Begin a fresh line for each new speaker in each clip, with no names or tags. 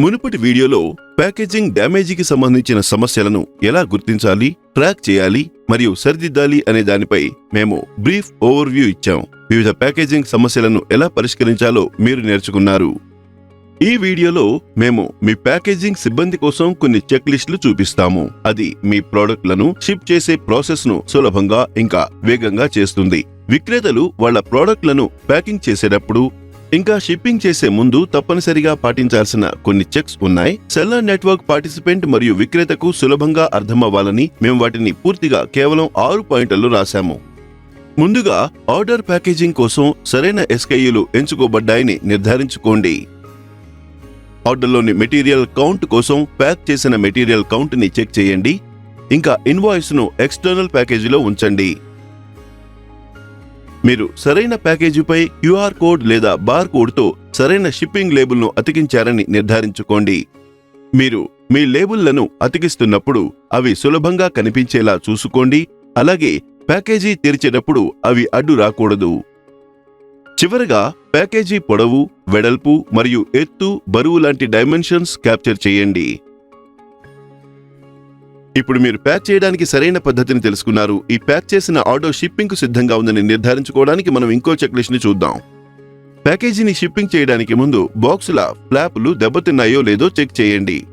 మునుపటి వీడియోలో ప్యాకేజింగ్ డ్యామేజీకి సంబంధించిన సమస్యలను ఎలా గుర్తించాలి ట్రాక్ చేయాలి మరియు సరిదిద్దాలి అనే దానిపై మేము బ్రీఫ్ ఓవర్వ్యూ ఇచ్చాం. వివిధ ప్యాకేజింగ్ సమస్యలను ఎలా పరిష్కరించాలో మీరు నేర్చుకున్నారు. ఈ వీడియోలో మేము మీ ప్యాకేజింగ్ సిబ్బంది కోసం కొన్ని చెక్ లిస్టులు చూపిస్తాము. అది మీ ప్రోడక్ట్లను షిప్ చేసే ప్రాసెస్ను సులభంగా ఇంకా వేగంగా చేస్తుంది. విక్రేతలు వాళ్ళ ప్రోడక్ట్లను ప్యాకింగ్ చేసేటప్పుడు ఇంకా షిప్పింగ్ చేసే ముందు తప్పనిసరిగా పాటించాల్సిన కొన్ని చెక్స్ ఉన్నాయి. సెల్లర్ నెట్వర్క్ పార్టిసిపెంట్ మరియు విక్రేతకు సులభంగా అర్థమవ్వాలని మేము వాటిని పూర్తిగా కేవలం ఆరు పాయింట్లలో రాశాము. ముందుగా ఆర్డర్ ప్యాకేజింగ్ కోసం సరైన ఎస్కేయులు ఎంచుకోబడ్డాయని నిర్ధారించుకోండి. ఆర్డర్లోని మెటీరియల్ కౌంట్ కోసం ప్యాక్ చేసిన మెటీరియల్ కౌంట్ని చెక్ చేయండి. ఇంకా ఇన్వాయిస్ను ఎక్స్టర్నల్ ప్యాకేజీలో ఉంచండి. మీరు సరైన ప్యాకేజీపై క్యూఆర్ కోడ్ లేదా బార్ కోడ్తో సరైన షిప్పింగ్ లేబుల్ను అతికించారని నిర్ధారించుకోండి. మీరు మీ లేబుల్లను అతికిస్తున్నప్పుడు అవి సులభంగా కనిపించేలా చూసుకోండి. అలాగే ప్యాకేజీ తెరిచేటప్పుడు అవి అడ్డు రాకూడదు. చివరగా ప్యాకేజీ పొడవు వెడల్పు మరియు ఎత్తు బరువు లాంటి డైమెన్షన్స్ క్యాప్చర్ చేయండి. ఇప్పుడు మీరు ప్యాక్ చేయడానికి సరైన పద్ధతిని తెలుసుకున్నారు. ఈ ప్యాక్ చేసిన ఆర్డర్ షిప్పింగ్కు సిద్ధంగా ఉందని నిర్ధారించుకోవడానికి మనం ఇంకో చెక్లిస్ట్ని చూద్దాం. ప్యాకేజీని షిప్పింగ్ చేయడానికి ముందు బాక్సుల ఫ్లాపులు దెబ్బతిన్నాయో లేదో చెక్ చేయండి.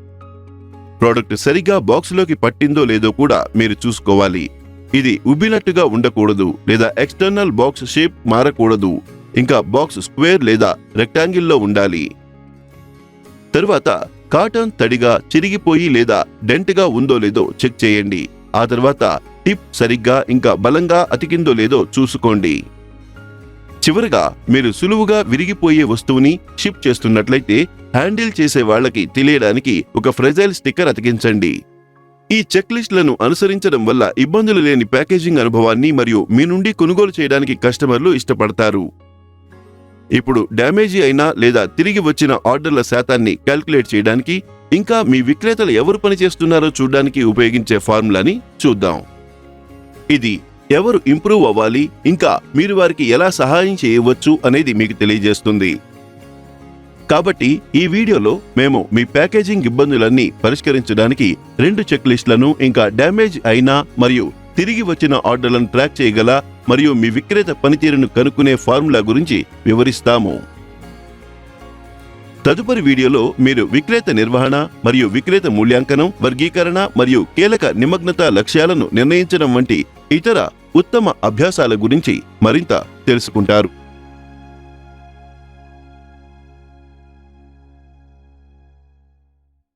ప్రోడక్ట్ సరిగ్గా బాక్సులోకి పట్టిందో లేదో కూడా మీరు చూసుకోవాలి. ఇది ఉబ్బినట్టుగా ఉండకూడదు లేదా ఎక్స్టర్నల్ బాక్స్ షేప్ మారకూడదు. ఇంకా బాక్స్ స్క్వేర్ లేదా రెక్టాంగిల్లో ఉండాలి. తరువాత కాటన్ తడిగా చిరిగిపోయి లేదా డెంట్గా ఉందో లేదో చెక్ చేయండి. ఆ తర్వాత టిప్ సరిగ్గా ఇంకా బలంగా అతికిందో లేదో చూసుకోండి. చివరగా మీరు సులువుగా విరిగిపోయే వస్తువుని షిప్ చేస్తున్నట్లయితే హ్యాండిల్ చేసే వాళ్ళకి తెలియడానికి ఒక ఫ్రెజైల్ స్టిక్కర్ అతికించండి. ఈ చెక్ లిస్టులను అనుసరించడం వల్ల ఇబ్బందులు లేని ప్యాకేజింగ్ అనుభవాన్ని మరియు మీ నుండి కొనుగోలు చేయడానికి కస్టమర్లు ఇష్టపడతారు. ఇప్పుడు డ్యామేజీ అయినా లేదా తిరిగి వచ్చిన ఆర్డర్ల శాతాన్ని క్యాల్కులేట్ చేయడానికి ఇంకా మీ విక్రేతలు ఎవరు పనిచేస్తున్నారో చూడడానికి ఉపయోగించే ఫార్ములాని చూద్దాం. ఇది ఎవరు ఇంప్రూవ్ అవ్వాలి ఇంకా మీరు వారికి ఎలా సహాయం చేయవచ్చు అనేది మీకు తెలియజేస్తుంది. కాబట్టి ఈ వీడియోలో మేము మీ ప్యాకేజింగ్ ఇబ్బందులన్నీ పరిష్కరించడానికి రెండు చెక్ లిస్టులను ఇంకా డ్యామేజ్ అయిన మరియు తిరిగి వచ్చిన ఆర్డర్లను ట్రాక్ చేయగల మరియు మీ విక్రేత పనితీరును కనుక్కునే ఫార్ములా గురించి వివరిస్తాము. తదుపరి వీడియోలో మీరు విక్రేత నిర్వహణ మరియు విక్రేత మూల్యాంకనం వర్గీకరణ మరియు కీలక నిమగ్నత లక్ష్యాలను నిర్ణయించడం వంటి ఇతర ఉత్తమ అభ్యాసాల గురించి మరింత తెలుసుకుంటారు.